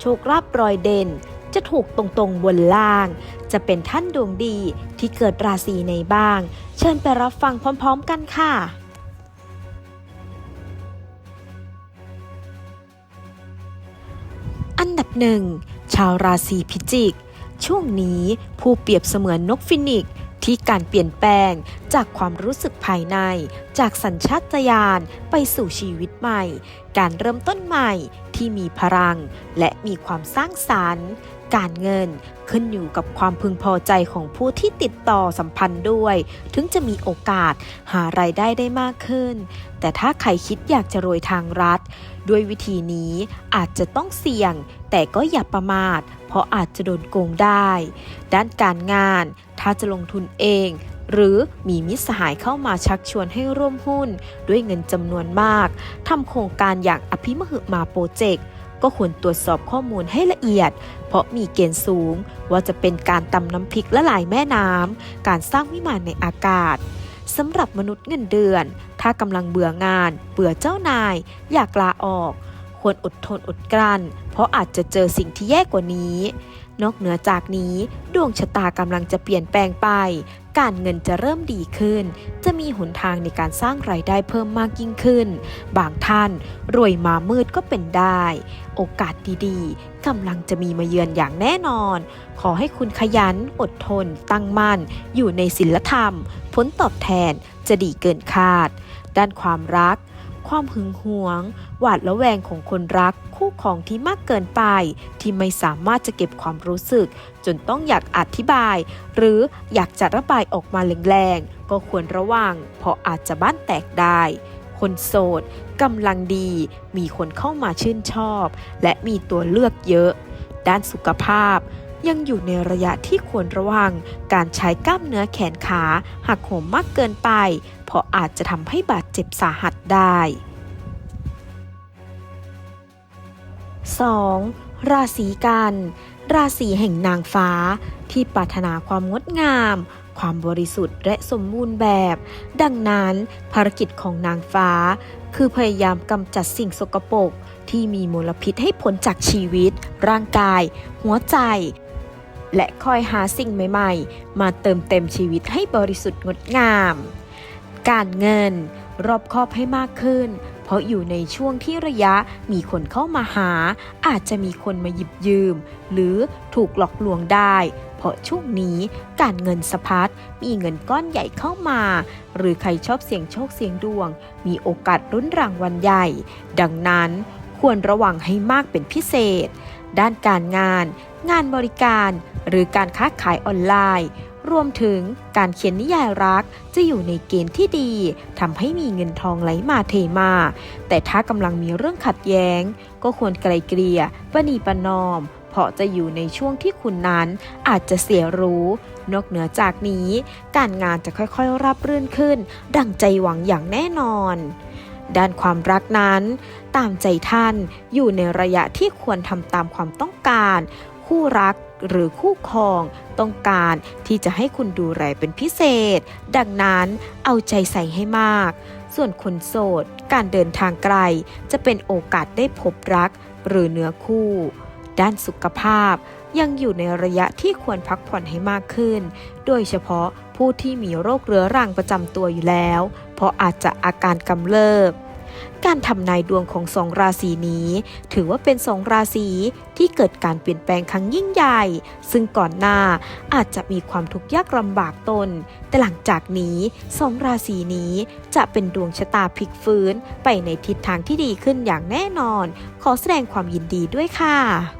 โชคลาภรอยเด่น จะถูกตรงๆบนล่าง จะเป็นท่านดวงดีที่เกิดราศีในบ้าง เชิญไปรับฟังพร้อมๆกันค่ะอันดับหนึ่งชาวราศีพิจิก ช่วงนี้ผู้เปรียบเสมือนนกฟินิกซ์ที่การเปลี่ยนแปลงจากความรู้สึกภายใน จากสัญชาตญาณไปสู่ชีวิตใหม่ การเริ่มต้นใหม่ ที่มีพลัง และมีความสร้างสารรค์ การเงินขึ้นอยู่กับความพึงพอใจของผู้ที่ติดต่อสัมพันธ์ด้วย ถึงจะมีโอกาสหารายได้ได้มากขึ้น แต่ถ้าใครคิดอยากจะรวยทางรัฐ ด้วยวิธีนี้อาจจะต้องเสี่ยง แต่ก็อย่าประมาท เพราะอาจจะโดนโกงได้ ด้านการงาน ถ้าจะลงทุนเอง หรือมีมิตรสหายเข้ามาชักชวนให้ร่วมหุ้น ด้วยเงินจำนวนมากทำโครงการอย่างอภิมหึมาโปรเจกต์ก็ควรตรวจสอบข้อมูลให้ละเอียด เพราะมีเกณฑ์สูง ว่าจะเป็นการตำน้ำพริกละลายแม่น้ำ การสร้างวิมานในอากาศสำหรับมนุษย์เงินเดือน ถ้ากำลังเบื่องาน เบื่อเจ้านาย อยากลาออก ควรอดทนอดกลั้น เพราะอาจจะเจอสิ่งที่แย่กว่านี้ นอกเหนือจากนี้ ดวงชะตากำลังจะเปลี่ยนแปลงไป การเงินจะเริ่มดีขึ้น จะมีหนทางในการสร้างรายได้เพิ่มมากยิ่งขึ้น บางท่านรวยมามืดก็เป็นได้ โอกาสดีๆกำลังจะมีมาเยือนอย่างแน่นอน ขอให้คุณขยัน อดทน ตั้งมั่น อยู่ในศีลธรรม ผลตอบแทนจะดีเกินคาด ด้านความรัก ความหึงหวง หวาดระแวงของคนรัก คู่ของที่มากเกินไป ที่ไม่สามารถจะเก็บความรู้สึก จนต้องอยากอธิบาย หรืออยากจะระบายออกมาแรงๆก็ควรระวัง เพราะอาจจะบ้านแตกได้ คนโสดกำลังดี มีคนเข้ามาชื่นชอบ และมีตัวเลือกเยอะ ด้านสุขภาพ ยังอยู่ในระยะที่ควรระวัง การใช้กล้ามเนื้อแขนขาหักโหมมากเกินไป เพราะอาจจะทำให้บาดเจ็บสาหัสได้ 2. ราศีกัน ราศีแห่งนางฟ้า ที่ปรารถนาความงดงาม ความบริสุทธิ์และสมบูรณ์แบบ ดังนั้นภารกิจของนางฟ้า คือพยายามกำจัดสิ่งสกปรกที่มีมลพิษให้พ้นจากชีวิต ร่างกาย หัวใจ และคอยหาสิ่งใหม่ๆ มาเติมเต็มชีวิตให้บริสุทธิ์งดงาม การเงินรอบคอบให้มากขึ้น เพราะอยู่ในช่วงที่ระยะมีคนเข้ามาหา อาจจะมีคนมาหยิบยืม หรือถูกหลอกลวงได้ เพราะช่วงนี้การเงินสะพัดมีเงินก้อนใหญ่เข้ามา หรือใครชอบเสี่ยงโชคเสี่ยงดวง มีโอกาสรุ้นรางวัลใหญ่ ดังนั้นควรระวังให้มากเป็นพิเศษ ด้านการงาน งานบริการ หรือการค้าขายออนไลน์ รวมถึงการเขียนนิยายรักจะอยู่ในเกณฑ์ที่ดีทำให้มีเงินทองไหลมาเทมา แต่ถ้ากำลังมีเรื่องขัดแย้ง ก็ควรไกลเกลี่ยประนีประนอมเพราะจะอยู่ในช่วงที่คุณนั้นอาจจะเสียรู้ นอกเหนือจากนี้ การงานจะค่อยๆรับรื่นขึ้น ดังใจหวังอย่างแน่นอน ด้านความรักนั้น ตามใจท่านอยู่ในระยะที่ควรทำตามความต้องการ คู่รักหรือคู่ครองต้องการที่จะให้คุณดูแลเป็นพิเศษ ดังนั้นเอาใจใส่ให้มาก ส่วนคนโสด การเดินทางไกล จะเป็นโอกาสได้พบรักหรือเนื้อคู่ ด้านสุขภาพยังอยู่ในระยะที่ควรพักผ่อนให้มากขึ้น โดยเฉพาะ ผู้ที่มีโรคเรื้อรังประจำตัวอยู่แล้ว เพราะอาจจะอาการกำเริบ การทำนายดวงของสองราศีนี้ ถือว่าเป็นสองราศีที่เกิดการเปลี่ยนแปลงครั้งยิ่งใหญ่ ซึ่งก่อนหน้าอาจจะมีความทุกข์ยากลำบากตน แต่หลังจากนี้สองราศีนี้จะเป็นดวงชะตาพลิกฟื้น ไปในทิศทางที่ดีขึ้นอย่างแน่นอน ขอแสดงความยินดีด้วยค่ะ